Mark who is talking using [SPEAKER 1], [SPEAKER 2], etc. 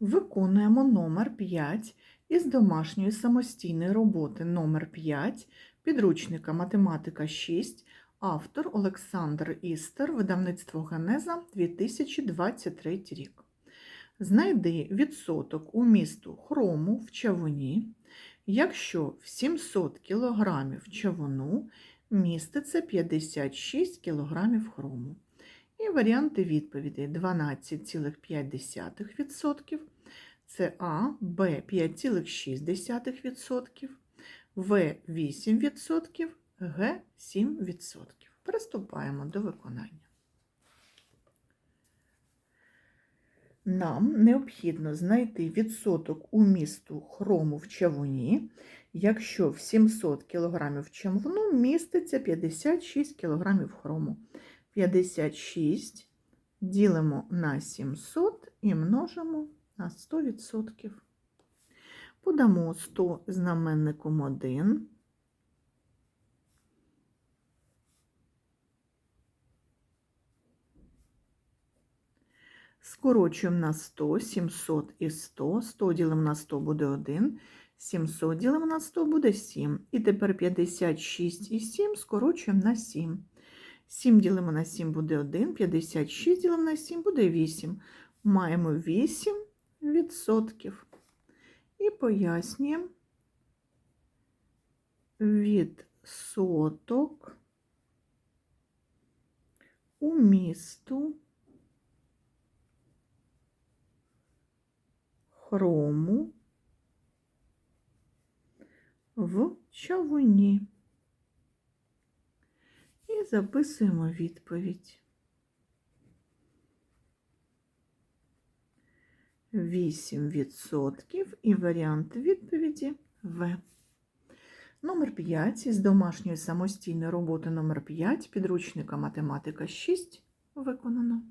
[SPEAKER 1] Виконуємо номер 5 із домашньої самостійної роботи номер 5 підручника математика 6, автор Олександр Істер, видавництво Генеза 2023 рік. Знайди відсоток умісту хрому в чавуні, якщо в 700 кг чавуну міститься 56 кг хрому. Варіанти відповідей 12,5%, це А, Б 5,6%, В 8%, Г 7%. Приступаємо до виконання. Нам необхідно знайти відсоток умісту хрому в чавуні, якщо в 700 кг чавуну міститься 56 кг хрому. 56 ділимо на 700 і множимо на 100%. Подамо 100 знаменником 1. Скорочуємо на 100, 700 і 100. 100 ділимо на 100 буде 1. 700 ділимо на 100 буде 7. І тепер 56 і 7 скорочуємо на 7. 7 ділимо на 7 буде 1, 56 ділимо на 7 буде 8. Маємо 8 відсотків. І пояснюємо відсоток умісту хрому в чавуні. Записуємо відповідь. 8% і варіант відповіді В. Номер 5 із домашньої самостійної роботи номер 5 підручника математика 6 виконано.